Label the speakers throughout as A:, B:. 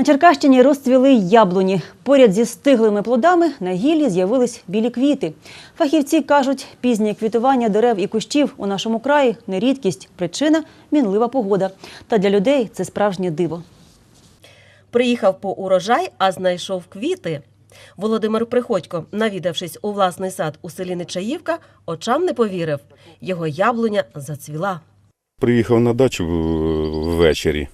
A: На Черкащині розцвіли яблуні. Поряд зі стиглими плодами на гіллі з'явились білі квіти. Фахівці кажуть, пізнє квітування дерев і кущів у нашому краї не рідкість, причина мінлива погода. Та для людей це справжнє диво.
B: Приїхав по урожай, а знайшов квіти. Володимир Приходько, навідавшись у власний сад у селі Нечаївка, очам не повірив. Його яблуня зацвіла.
C: Приїхав на дачу ввечері.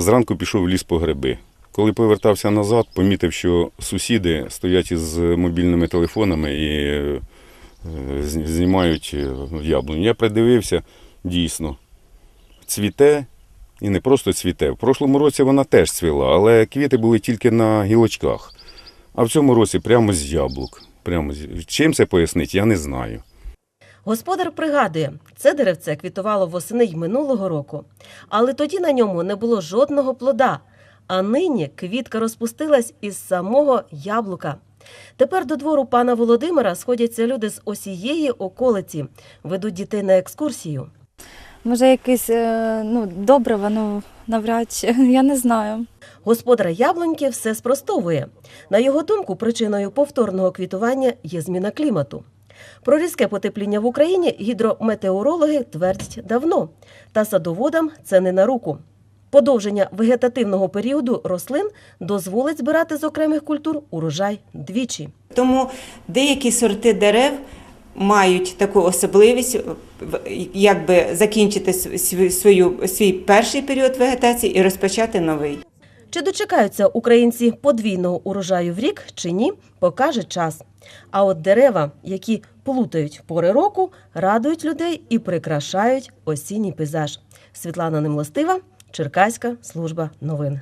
C: Зранку пішов в ліс по гриби. Коли повертався назад, помітив, що сусіди стоять із мобільними телефонами і е, знімають е, яблуню. Я придивився, дійсно, цвіте і не просто цвіте. В прошлому році вона теж цвіла, але квіти були тільки на гілочках. А в цьому році прямо з яблук. Прямо з... Чим це пояснить, я не знаю.
B: Господар пригадує, це деревце квітувало восени й минулого року, але тоді на ньому не було жодного плода. А нині квітка розпустилась із самого яблука. Тепер до двору пана Володимира сходяться люди з усієї околиці, ведуть дітей на екскурсію.
D: Може, якесь е, ну, добриво, ну навряд чи, я не знаю.
B: Господар яблуньки все спростовує. На його думку, причиною повторного квітування є зміна клімату. Про різке потепління в Україні гідрометеорологи твердять давно, та садоводам це не на руку. Подовження вегетативного періоду рослин дозволить збирати з окремих культур урожай двічі.
E: Тому деякі сорти дерев мають таку особливість, якби закінчити свій перший період вегетації і розпочати новий.
B: Чи дочекаються українці подвійного урожаю в рік чи ні, покаже час. А от дерева, які плутають пори року, радують людей і прикрашають осінній пейзаж. Світлана Немлостива, Черкаська служба новин.